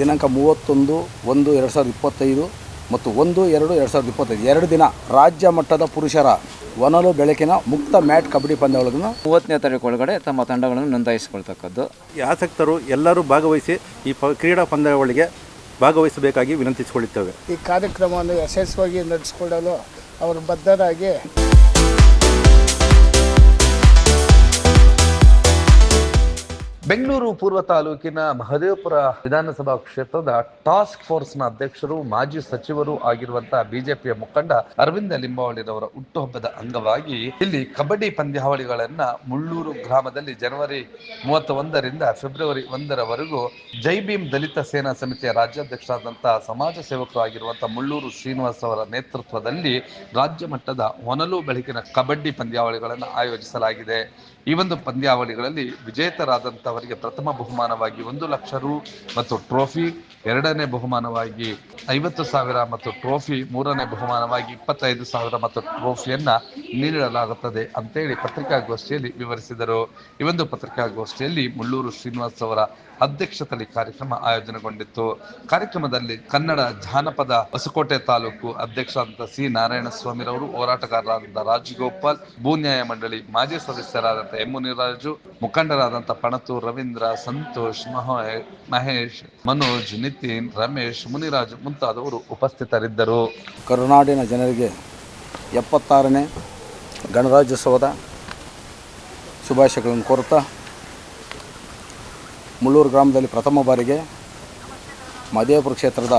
ದಿನಾಂಕ ಮೂವತ್ತೊಂದು ಒಂದು ಎರಡು ಸಾವಿರದ ಇಪ್ಪತ್ತೈದು ಮತ್ತು ಒಂದು ಎರಡು ಎರಡು ಸಾವಿರದ ಇಪ್ಪತ್ತೈದು. ಎರಡು ದಿನ ರಾಜ್ಯ ಮಟ್ಟದ ಪುರುಷರ ಒನಲು ಬೆಳಕಿನ ಮುಕ್ತ ಮ್ಯಾಟ್ ಕಬಡ್ಡಿ ಪಂದ್ಯಾವಳಿಗಳನ್ನು ಮೂವತ್ತನೇ ತಾರೀಕು ಒಳಗಡೆ ತಮ್ಮ ತಂಡಗಳನ್ನು ನೋಂದಾಯಿಸಿಕೊಳ್ತಕ್ಕದ್ದು. ಈ ಆಸಕ್ತರು ಎಲ್ಲರೂ ಭಾಗವಹಿಸಿ ಈ ಪ ಕ್ರೀಡಾ ಪಂದ್ಯಾವಳಿಗೆ ಭಾಗವಹಿಸಬೇಕಾಗಿ ವಿನಂತಿಸಿಕೊಳ್ಳುತ್ತೇವೆ. ಈ ಕಾರ್ಯಕ್ರಮವನ್ನು ಯಶಸ್ವಿಯಾಗಿ ನಡೆಸಿಕೊಳ್ಳಲು ಅವರು ಬದ್ಧರಾಗಿ ಬೆಂಗಳೂರು ಪೂರ್ವ ತಾಲೂಕಿನ ಮಹದೇವಪುರ ವಿಧಾನಸಭಾ ಕ್ಷೇತ್ರದ ಟಾಸ್ಕ್ ಫೋರ್ಸ್ನ ಅಧ್ಯಕ್ಷರು, ಮಾಜಿ ಸಚಿವರು ಆಗಿರುವಂತಹ ಬಿಜೆಪಿಯ ಮುಖಂಡ ಅರವಿಂದ ಲಿಂಬಾವಳಿರವರ ಹುಟ್ಟುಹಬ್ಬದ ಅಂಗವಾಗಿ ಇಲ್ಲಿ ಕಬಡ್ಡಿ ಪಂದ್ಯಾವಳಿಗಳನ್ನ ಮುಳ್ಳೂರು ಗ್ರಾಮದಲ್ಲಿ ಜನವರಿ ಮೂವತ್ತೊಂದರಿಂದ ಫೆಬ್ರವರಿ ಒಂದರವರೆಗೂ ಜೈ ಭೀಮ್ ದಲಿತ ಸೇನಾ ಸಮಿತಿಯ ರಾಜ್ಯಾಧ್ಯಕ್ಷರಾದಂತಹ ಸಮಾಜ ಸೇವಕರು ಆಗಿರುವಂತಹ ಮುಳ್ಳೂರು ಶ್ರೀನಿವಾಸ್ ಅವರ ನೇತೃತ್ವದಲ್ಲಿ ರಾಜ್ಯ ಮಟ್ಟದ ಹೊನಲು ಬೆಳಕಿನ ಕಬಡ್ಡಿ ಪಂದ್ಯಾವಳಿಗಳನ್ನು ಆಯೋಜಿಸಲಾಗಿದೆ. ಈ ಒಂದು ಪಂದ್ಯಾವಳಿಗಳಲ್ಲಿ ವಿಜೇತರಾದಂಥವರಿಗೆ ಪ್ರಥಮ ಬಹುಮಾನವಾಗಿ ಒಂದು ಲಕ್ಷ ರು ಮತ್ತು ಟ್ರೋಫಿ ಎರಡನೇ ಬಹುಮಾನವಾಗಿ ಐವತ್ತು ಸಾವಿರ ಮತ್ತು ಟ್ರೋಫಿ ಮೂರನೇ ಬಹುಮಾನವಾಗಿ ಇಪ್ಪತ್ತೈದು ಸಾವಿರ ಮತ್ತು ಟ್ರೋಫಿಯನ್ನ ನೀಡಲಾಗುತ್ತದೆ ಅಂತೇಳಿ ಪತ್ರಿಕಾಗೋಷ್ಠಿಯಲ್ಲಿ ವಿವರಿಸಿದರು. ಈ ಒಂದು ಪತ್ರಿಕಾಗೋಷ್ಠಿಯಲ್ಲಿ ಮುಳ್ಳೂರು ಶ್ರೀನಿವಾಸ್ ಅವರ ಅಧ್ಯಕ್ಷತೆಯಲ್ಲಿ ಕಾರ್ಯಕ್ರಮ ಆಯೋಜನೆಗೊಂಡಿತ್ತು. ಕಾರ್ಯಕ್ರಮದಲ್ಲಿ ಕನ್ನಡ ಜಾನಪದ ಹೊಸಕೋಟೆ ತಾಲೂಕು ಅಧ್ಯಕ್ಷರಾದಂಥ ಸಿ ನಾರಾಯಣ ಸ್ವಾಮಿರವರು ಹೋರಾಟಗಾರರಾದ ರಾಜಗೋಪಾಲ್ ಭೂ ನ್ಯಾಯ ಮಂಡಳಿ ಮಾಜಿ ಸದಸ್ಯರಾದಂಥ ಎಂ ಮುನಿರಾಜು ಮುಖಂಡರಾದಂಥ ಪಣತು ರವೀಂದ್ರ, ಸಂತೋಷ್, ಮಹೋ, ಮಹೇಶ್, ಮನೋಜ್, ನಿತಿನ್, ರಮೇಶ್, ಮುನಿರಾಜು ಮುಂತಾದವರು ಉಪಸ್ಥಿತರಿದ್ದರು. ಕರುನಾಡಿನ ಜನರಿಗೆ ಎಪ್ಪತ್ತಾರನೇ ಗಣರಾಜ್ಯೋತ್ಸವದ ಶುಭಾಶಯಗಳನ್ನು ಕೋರುತ್ತಾ, ಮುಳ್ಳೂರು ಗ್ರಾಮದಲ್ಲಿ ಪ್ರಥಮ ಬಾರಿಗೆ ಮಹದೇವಪುರ ಕ್ಷೇತ್ರದ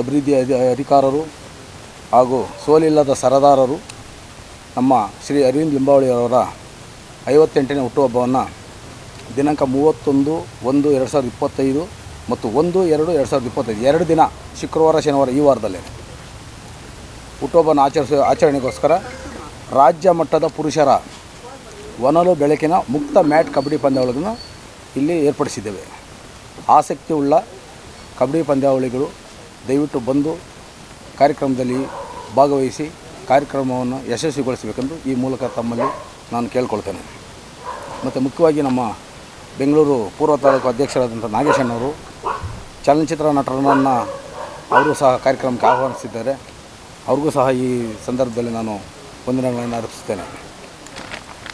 ಅಭಿವೃದ್ಧಿ ಅಧಿ ಅಧಿಕಾರರು ಹಾಗೂ ಸೋಲಿಲ್ಲದ ಸರದಾರರು ನಮ್ಮ ಶ್ರೀ ಅರವಿಂದ್ ಲಿಂಬಾವಳಿಯವರ ಐವತ್ತೆಂಟನೇ ಹುಟ್ಟುಹಬ್ಬವನ್ನು ದಿನಾಂಕ ಮೂವತ್ತೊಂದು ಒಂದು ಎರಡು ಸಾವಿರದ ಇಪ್ಪತ್ತೈದು ಮತ್ತು ಒಂದು ಎರಡು ಎರಡು ಸಾವಿರದ ಇಪ್ಪತ್ತೈದು, ಎರಡು ದಿನ ಶುಕ್ರವಾರ, ಶನಿವಾರ ಈ ವಾರದಲ್ಲೇ. ಹುಟ್ಟುಹಬ್ಬನ ಆಚರಿಸ, ಆಚರಣೆಗೋಸ್ಕರ ರಾಜ್ಯ ಮಟ್ಟದ ಪುರುಷರ ಒನಲು ಬೆಳಕಿನ ಮುಕ್ತ ಮ್ಯಾಟ್ ಕಬಡ್ಡಿ ಪಂದ್ಯಾವಳಿಗಳನ್ನು ಇಲ್ಲಿ ಏರ್ಪಡಿಸಿದ್ದೇವೆ. ಆಸಕ್ತಿ ಉಳ್ಳ ಕಬಡ್ಡಿ ಪಂದ್ಯಾವಳಿಗಳು ದಯವಿಟ್ಟು ಬಂದು ಕಾರ್ಯಕ್ರಮದಲ್ಲಿ ಭಾಗವಹಿಸಿ ಕಾರ್ಯಕ್ರಮವನ್ನು ಯಶಸ್ವಿಗೊಳಿಸಬೇಕೆಂದು ಈ ಮೂಲಕ ತಮ್ಮಲ್ಲಿ ನಾನು ಕೇಳ್ಕೊಳ್ತೇನೆ. ಮತ್ತು ಮುಖ್ಯವಾಗಿ ನಮ್ಮ ಬೆಂಗಳೂರು ಪೂರ್ವ ತಾಲೂಕು ಅಧ್ಯಕ್ಷರಾದಂಥ ನಾಗೇಶಣ್ಣವರು ಚಲನಚಿತ್ರ ನಟರನ್ನು ಅವರು ಸಹ ಕಾರ್ಯಕ್ರಮಕ್ಕೆ ಆಹ್ವಾನಿಸಿದ್ದಾರೆ. ಅವ್ರಿಗೂ ಸಹ ಈ ಸಂದರ್ಭದಲ್ಲಿ ನಾನು ವಂದನೆಗಳನ್ನು ಅರ್ಪಿಸ್ತೇನೆ.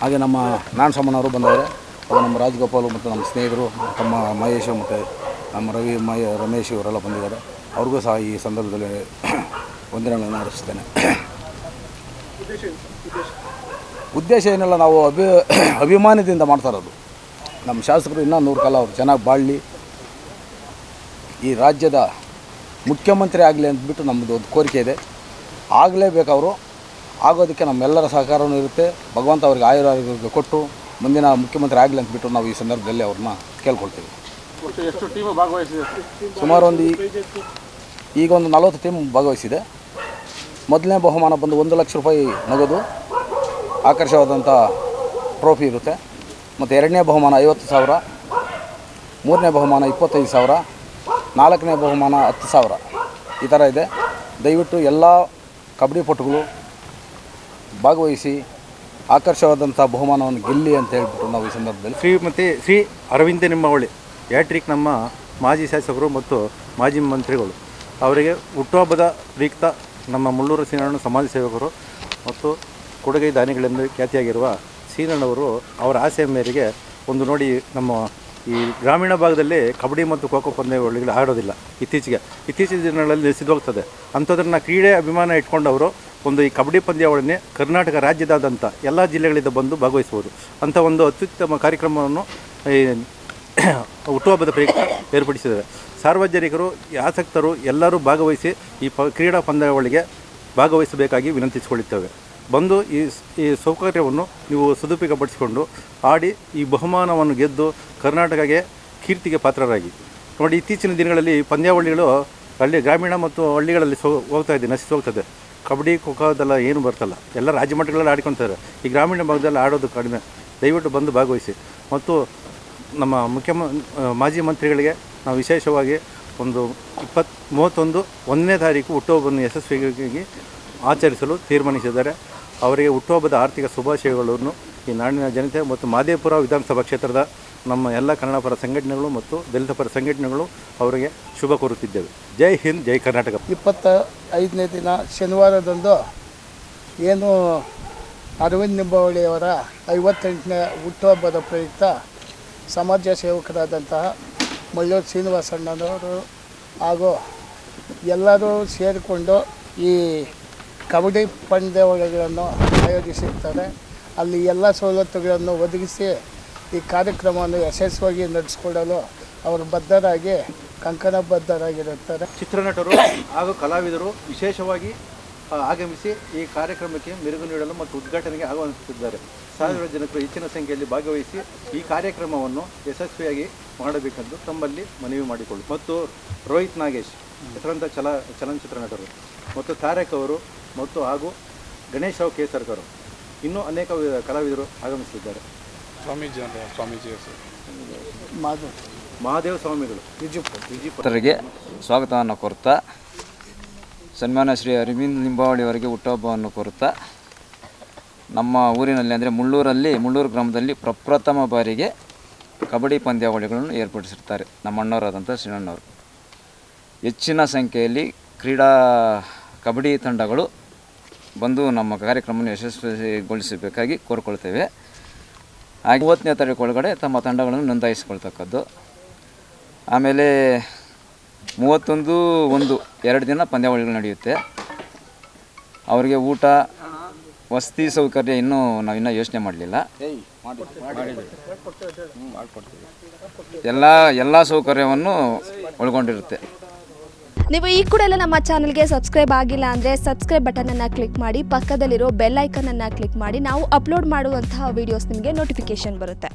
ಹಾಗೆ ನಮ್ಮ ನಾನ್ ಸಮ್ಮನವರು ಬಂದಿದ್ದಾರೆ ಅವರು ನಮ್ಮ ರಾಜ್ಗೋಪಾಲು ಮತ್ತು ನಮ್ಮ ಸ್ನೇಹಿತರು, ತಮ್ಮ ಮಹೇಶ್ ಮತ್ತು ನಮ್ಮ ರವಿ ಮಹೇ ರಮೇಶ್ ಇವರೆಲ್ಲ ಬಂದಿದ್ದಾರೆ. ಅವ್ರಿಗೂ ಸಹ ಈ ಸಂದರ್ಭದಲ್ಲಿ ವಂದನೆಗಳನ್ನು ಅರ್ಪಿಸ್ತೇನೆ. ಉದ್ದೇಶ ಏನಿಲ್ಲ ನಾವು ಅಭಿ ಅಭಿಮಾನದಿಂದ ಮಾಡ್ತಾ ಇರೋದು. ನಮ್ಮ ಶಾಸಕರು ಇನ್ನೂ ನೂರು ಕಾಲ ಅವ್ರು ಚೆನ್ನಾಗಿ ಬಾಳಲಿ. ಈ ರಾಜ್ಯದ ಮುಖ್ಯಮಂತ್ರಿ ಆಗಲಿ ಅಂದ್ಬಿಟ್ಟು ನಮ್ಮದು ಒಂದು ಕೋರಿಕೆ ಇದೆ. ಆಗಲೇಬೇಕವರು ಅವರು. ಆಗೋದಕ್ಕೆ ನಮ್ಮೆಲ್ಲರ ಸಹಕಾರವೂ ಇರುತ್ತೆ. ಭಗವಂತ ಅವ್ರಿಗೆ ಆಯುರ್ವೇದ ಕೊಟ್ಟು ಮುಂದಿನ ಮುಖ್ಯಮಂತ್ರಿ ಆಗಲಿ ಅಂದ್ಬಿಟ್ಟು ನಾವು ಈ ಸಂದರ್ಭದಲ್ಲಿ ಅವ್ರನ್ನ ಕೇಳ್ಕೊಳ್ತೀವಿ. ಸುಮಾರು ಒಂದು ಈ- ಈಗ ಒಂದು ನಲವತ್ತು ಟೀಮ್ ಭಾಗವಹಿಸಿದೆ. ಮೊದಲನೇ ಬಹುಮಾನ ಬಂದು ಒಂದು ಲಕ್ಷ ರೂಪಾಯಿ ನಗದು. ಆಕರ್ಷವಾದಂಥ ಟ್ರೋಫಿ ಇರುತ್ತೆ. ಮತ್ತು ಎರಡನೇ ಬಹುಮಾನ ಐವತ್ತು ಸಾವಿರ, ಮೂರನೇ ಬಹುಮಾನ ಇಪ್ಪತ್ತೈದು ಸಾವಿರ, ನಾಲ್ಕನೇ ಬಹುಮಾನ ಹತ್ತು ಸಾವಿರ. ಈ ಥರ ಇದೆ. ದಯವಿಟ್ಟು ಎಲ್ಲ ಕಬಡ್ಡಿ ಪಟುಗಳು ಭಾಗವಹಿಸಿ ಆಕರ್ಷವಾದಂಥ ಬಹುಮಾನವನ್ನು ಗೆಲ್ಲಿ ಅಂತ ಹೇಳ್ಬಿಟ್ಟು ನಾವು ಈ ಸಂದರ್ಭದಲ್ಲಿ ಶ್ರೀಮತಿ ಶ್ರೀ ಅರವಿಂದ ನಿಮ್ಮವಳಿ ಯಾಟ್ರಿಕ್ ನಮ್ಮ ಮಾಜಿ ಶಾಸಕರು ಮತ್ತು ಮಾಜಿ ಮಂತ್ರಿಗಳು. ಅವರಿಗೆ ಹುಟ್ಟುಹಬ್ಬದ ಪ್ರಯುಕ್ತ ನಮ್ಮ ಮುಳ್ಳೂರು ಸೀನಣ್ಣ ಸಮಾಜ ಸೇವಕರು ಮತ್ತು ಕೊಡುಗೈ ದಾನಿಗಳೆಂದು ಖ್ಯಾತಿಯಾಗಿರುವ ಸೀನಣ್ಣವರು ಅವರ ಆಸೆಯ ಮೇರೆಗೆ ಒಂದು ನೋಡಿ ನಮ್ಮ ಈ ಗ್ರಾಮೀಣ ಭಾಗದಲ್ಲಿ ಕಬಡ್ಡಿ ಮತ್ತು ಖೋಖೋ ಪಂದ್ಯಾವಳಿಗಳು ಆಡೋದಿಲ್ಲ. ಇತ್ತೀಚೆಗೆ, ಇತ್ತೀಚಿನ ದಿನಗಳಲ್ಲಿ ನಿಲ್ಲಿಸಿದೋಗ್ತದೆ ಅಂಥದ್ರನ್ನ ಕ್ರೀಡೆ ಅಭಿಮಾನ ಇಟ್ಕೊಂಡವರು ಒಂದು ಈ ಕಬಡ್ಡಿ ಪಂದ್ಯಾವಳಿನೇ ಕರ್ನಾಟಕ ರಾಜ್ಯದಾದಂಥ ಎಲ್ಲ ಜಿಲ್ಲೆಗಳಿಂದ ಬಂದು ಭಾಗವಹಿಸ್ಬೋದು ಅಂಥ ಒಂದು ಅತ್ಯುತ್ತಮ ಕಾರ್ಯಕ್ರಮವನ್ನು ಈ ಹುಟ್ಟುಹಬ್ಬದ ಪ್ರಯುಕ್ತ ಏರ್ಪಡಿಸಿದ್ದಾರೆ. ಸಾರ್ವಜನಿಕರು, ಆಸಕ್ತರು ಎಲ್ಲರೂ ಭಾಗವಹಿಸಿ ಈ ಪ, ಕ್ರೀಡಾ ಪಂದ್ಯಾವಳಿಗೆ ಭಾಗವಹಿಸಬೇಕಾಗಿ ವಿನಂತಿಸಿಕೊಳ್ಳುತ್ತೇವೆ. ಬಂದು ಈ ಈ ಸೌಕರ್ಯವನ್ನು ನೀವು ಸದುಪಯೋಗಪಡಿಸಿಕೊಂಡು ಆಡಿ ಈ ಬಹುಮಾನವನ್ನು ಗೆದ್ದು ಕರ್ನಾಟಕಕ್ಕೆ ಕೀರ್ತಿಗೆ ಪಾತ್ರರಾಗಿ. ನೋಡಿ, ಇತ್ತೀಚಿನ ದಿನಗಳಲ್ಲಿ ಪಂದ್ಯಾವಳಿಗಳು ಹಳ್ಳಿ ಗ್ರಾಮೀಣ ಮತ್ತು ಹಳ್ಳಿಗಳಲ್ಲಿ ಸೋ, ಹೋಗ್ತಾ ಇದೆ, ನಶಿಸಿ ಹೋಗ್ತದೆ. ಕಬಡ್ಡಿ, ಖೋಖೋದೆಲ್ಲ ಏನು ಬರ್ತಲ್ಲ. ಎಲ್ಲ ರಾಜ್ಯ ಮಟ್ಟಗಳಲ್ಲಿ ಆಡ್ಕೊತಾರೆ. ಈ ಗ್ರಾಮೀಣ ಭಾಗದಲ್ಲಿ ಆಡೋದು ಕಡಿಮೆ. ದಯವಿಟ್ಟು ಬಂದು ಭಾಗವಹಿಸಿ. ಮತ್ತು ನಮ್ಮ ಮುಖ್ಯಮ, ಮಾಜಿ ಮಂತ್ರಿಗಳಿಗೆ ನಾವು ವಿಶೇಷವಾಗಿ ಒಂದು ಇಪ್ಪತ್ತು ಮೂವತ್ತೊಂದು ಒಂದನೇ ತಾರೀಕು ಹುಟ್ಟುಹಬ್ಬವನ್ನು ಯಶಸ್ವಿಯಾಗಿ ಆಚರಿಸಲು ತೀರ್ಮಾನಿಸಿದ್ದಾರೆ. ಅವರಿಗೆ ಹುಟ್ಟುಹಬ್ಬದ ಆರ್ಥಿಕ ಶುಭಾಶಯಗಳನ್ನು ಈ ನಾಡಿನ ಜನತೆ ಮತ್ತು ಮಾದೇಪುರ ವಿಧಾನಸಭಾ ಕ್ಷೇತ್ರದ ನಮ್ಮ ಎಲ್ಲ ಕನ್ನಡ ಪರ ಸಂಘಟನೆಗಳು ಮತ್ತು ದಲಿತ ಪರ ಸಂಘಟನೆಗಳು ಅವರಿಗೆ ಶುಭ ಕೋರುತ್ತಿದ್ದೇವೆ. ಜೈ ಹಿಂದ್, ಜೈ ಕರ್ನಾಟಕ. ಇಪ್ಪತ್ತ ಐದನೇ ದಿನ ಶನಿವಾರದಂದು ಏನು ಅರವಿಂದ್ ನಿಂಬಾವಳಿಯವರ ಐವತ್ತೆಂಟನೇ ಹುಟ್ಟುಹಬ್ಬದ ಪ್ರಯುಕ್ತ ಸಮಾಜ ಸೇವಕರಾದಂತಹ ಮಳ್ಳೂರು ಶ್ರೀನಿವಾಸಣ್ಣನವರು ಹಾಗೂ ಎಲ್ಲರೂ ಸೇರಿಕೊಂಡು ಈ ಕಬಡ್ಡಿ ಪಂದ್ಯಾವಳಿಗಳನ್ನು ಆಯೋಜಿಸಿರ್ತಾರೆ. ಅಲ್ಲಿ ಎಲ್ಲ ಸವಲತ್ತುಗಳನ್ನು ಒದಗಿಸಿ ಈ ಕಾರ್ಯಕ್ರಮವನ್ನು ಯಶಸ್ವಿಯಾಗಿ ನಡೆಸಿಕೊಡಲು ಅವರು ಬದ್ಧರಾಗಿ ಕಂಕಣಬದ್ಧರಾಗಿರುತ್ತಾರೆ ಚಿತ್ರನಟರು ಹಾಗೂ ಕಲಾವಿದರು ವಿಶೇಷವಾಗಿ ಆಗಮಿಸಿ ಈ ಕಾರ್ಯಕ್ರಮಕ್ಕೆ ಮೆರುಗು ನೀಡಲು ಮತ್ತು ಉದ್ಘಾಟನೆಗೆ ಆಗಮಿಸುತ್ತಿದ್ದಾರೆ ಸಾವಿರ ಜನರು ಹೆಚ್ಚಿನ ಸಂಖ್ಯೆಯಲ್ಲಿ ಭಾಗವಹಿಸಿ ಈ ಕಾರ್ಯಕ್ರಮವನ್ನು ಯಶಸ್ವಿಯಾಗಿ ಮಾಡಬೇಕೆಂದು ತಮ್ಮಲ್ಲಿ ಮನವಿ ಮಾಡಿಕೊಳ್ಳಿ. ಮತ್ತು ರೋಹಿತ್ ನಾಗೇಶ್ ಹೆಸರಂತ ಚಲ ಚಲನಚಿತ್ರ ನಟರು ಮತ್ತು ತಾರಕ್ ಅವರು ಮತ್ತು ಹಾಗೂ ಗಣೇಶ್ ರಾವ್ ಕೇಸರ್ಕರು ಇನ್ನೂ ಅನೇಕ ಕಲಾವಿದರು ಆಗಮಿಸಿದ್ದಾರೆ. ಸ್ವಾಮೀಜಿ ಸ್ವಾಮೀಜಿ ಮಹಾದೇವ ಸ್ವಾಮಿಗಳು. ವಿಜಯಪುರ ವಿಜಯಪುರ ಭಕ್ತರಿಗೆ ಸ್ವಾಗತವನ್ನು ಕೋರುತ್ತಾ ಸನ್ಮಾನ್ಯ ಶ್ರೀ ಅರವಿಂದ್ ಲಿಂಬಾವಳಿಯವರಿಗೆ ಹುಟ್ಟುಹಬ್ಬವನ್ನು ಕೋರುತ್ತಾ ನಮ್ಮ ಊರಿನಲ್ಲಿ ಅಂದರೆ ಮುಳ್ಳೂರಲ್ಲಿ, ಮುಳ್ಳೂರು ಗ್ರಾಮದಲ್ಲಿ ಪ್ರಪ್ರಥಮ ಬಾರಿಗೆ ಕಬಡ್ಡಿ ಪಂದ್ಯಾವಳಿಗಳನ್ನು ಏರ್ಪಡಿಸಿರ್ತಾರೆ ನಮ್ಮ ಅಣ್ಣವರಾದಂಥ ಶ್ರೀನಣ್ಣವರು. ಹೆಚ್ಚಿನ ಸಂಖ್ಯೆಯಲ್ಲಿ ಕ್ರೀಡಾ ಕಬಡ್ಡಿ ತಂಡಗಳು ಬಂದು ನಮ್ಮ ಕಾರ್ಯಕ್ರಮವನ್ನು ಯಶಸ್ವಿಗೊಳಿಸಬೇಕಾಗಿ ಕೋರಿಕೊಳ್ತೇವೆ. ಹಾಗೆ ಮೂವತ್ತನೇ ತಾರೀಕು ಒಳಗಡೆ ತಮ್ಮ ತಂಡಗಳನ್ನು ನೋಂದಾಯಿಸಿಕೊಳ್ತಕ್ಕದ್ದು. ಆಮೇಲೆ ಮೂವತ್ತೊಂದು ಒಂದು ಎರಡು ದಿನ ಪಂದ್ಯಾವಳಿಗಳು ನಡೆಯುತ್ತೆ. ಅವರಿಗೆ ಊಟ ವಸತಿ ಸೌಕರ್ಯ ಇನ್ನೂ ನಾವು ಇನ್ನೂ ಯೋಚನೆ ಮಾಡಲಿಲ್ಲ. ಎಲ್ಲ ಎಲ್ಲ ಸೌಕರ್ಯವನ್ನು ಒಳಗೊಂಡಿರುತ್ತೆ. ನೀವು ಈ ಕೂಡ ಎಲ್ಲ ನಮ್ಮ ಚಾನಲ್ಗೆ ಸಬ್ಸ್ಕ್ರೈಬ್ ಆಗಿಲ್ಲ ಅಂದರೆ ಸಬ್ಸ್ಕ್ರೈಬ್ ಬಟನನ್ನು ಕ್ಲಿಕ್ ಮಾಡಿ ಪಕ್ಕದಲ್ಲಿರೋ ಬೆಲ್ ಐಕನನ್ನು ಕ್ಲಿಕ್ ಮಾಡಿ ನಾವು ಅಪ್ಲೋಡ್ ಮಾಡುವಂತಹ ವೀಡಿಯೋಸ್ ನಿಮಗೆ ನೋಟಿಫಿಕೇಶನ್ ಬರುತ್ತೆ.